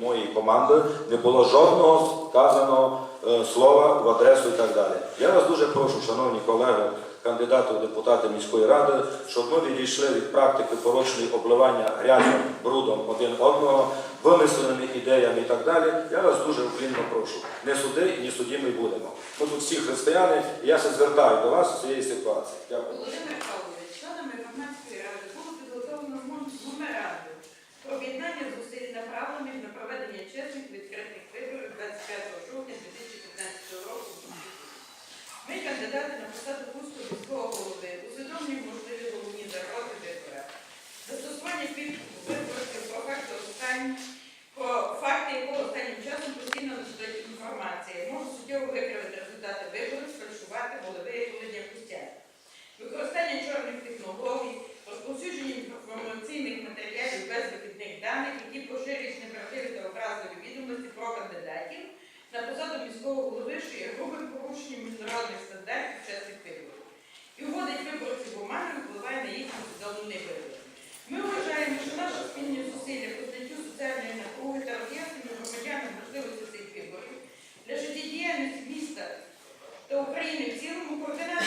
моєю командою не було жодного сказаного е, слова в адресу і так далі. Я вас дуже прошу, шановні колеги, кандидати у депутати міської ради, щоб ми відійшли від практики порочної обливання грязем, брудом один одного, вимисленими ідеями і так далі. Я вас дуже уклінно прошу. Не суди і не судімі будемо. Ми тут всі християни, і я се звертаю до вас у цієї ситуації. Ми, кандидати на посаду Кузького міського голови, усвідомлюємо можливі головні загрози вибора. Застосування підкупу виборців по факту останнім, по факти якого останнім часом постійно надходить інформація, може суттєво викривити результати виборів, сфальшувати голови і володіння пустя. Використання чорних технологій, розповсюдження інформаційних матеріалів без вихідних даних, які поширюють неправдиві та образливі відомості про кандидатів на посаду міського голови, що є грубим зміни в цілому координації.